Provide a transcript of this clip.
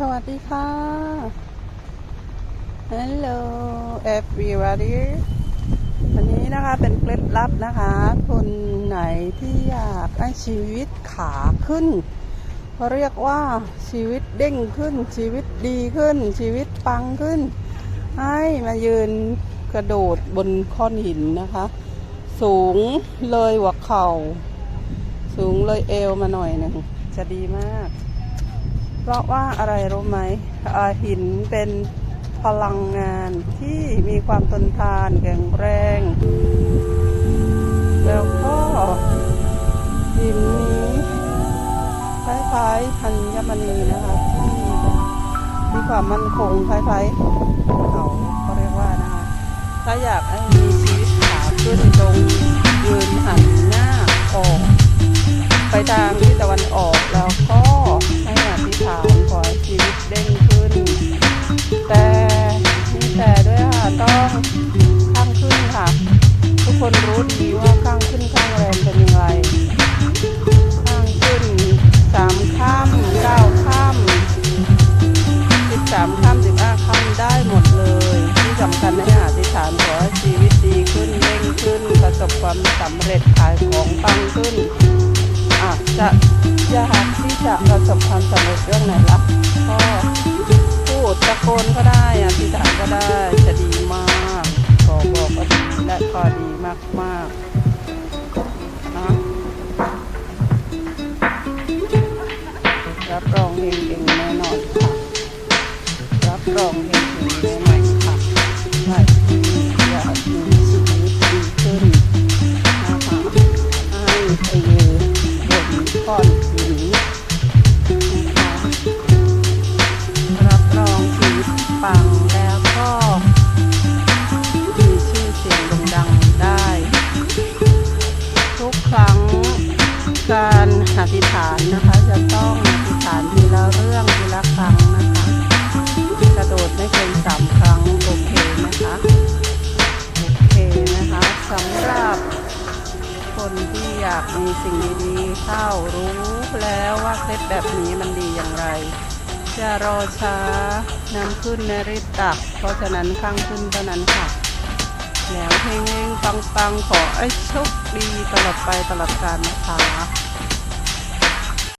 สวัสดีค่ะ Hello everybody วันนี้นะคะเป็นเคล็ดลับนะคะ คนไหนที่อยากให้ชีวิตขาขึ้นเขาเรียกว่าชีวิตเด้งขึ้น ชีวิตดีขึ้น ชีวิตปังขึ้น ให้มายืนกระโดดบนก้อนหินนะคะ สูงเลยหัวเข่า สูงเลยเอวมาหน่อยหนึ่งจะดีมาก เพราะว่าอะไรรู้ไหมอ่าหินเป็นพลังงานที่มีความทนทานแข็งแรง แล้วก็หินนี้คล้ายๆธัญมณีนะคะที่มีความมั่นคงคล้ายๆเขาเขาเรียกว่านะคะถ้าอยากให้มีชีวิตขาขึ้นตรงยืนหันหน้าออก ไปทางที่ตะวันออก ค่ะ ทุกคนรู้ดีว่าข้างขึ้นข้างแรมเป็นยังไงข้างขึ้นสามข้ามเก้าข้ามสิบสามข้ามสิบห้าข้ามได้หมดเลย ที่สำคัญให้อธิษฐานขอให้ชีวิตดีขึ้นเด้งขึ้น ประสบความสำเร็จขายของปังขึ้นอาจจะยากที่จะประสบความสำเร็จเรื่องไหนล่ะก็ และก็ดีมากมากๆนะรับรองเฮงเองแน่นอนค่ะ รับรองเฮงเองแน่นอนค่ะใช่ที่อยากมีชีวิตดีขึ้นนะคะให้ไปยืนบนก้อน การอธิษฐานนะคะ จะต้องอธิษฐานทีละเรื่องทีละครั้งนะคะ กระโดดไม่เกินสามครั้งโอเคนะคะโอเคนะคะสำหรับคนที่อยากมีสิ่งดีๆเข้ารู้แล้วว่าเคล็ดแบบนี้มันดีอย่างไรจะรอช้านำขึ้นในริตัก เพราะฉะนั้นข้างขึ้นเท่านั้นค่ะ แล้วเฮงๆปังๆ ขอให้โชคดีตลอดไปตลอดกาลนะคะ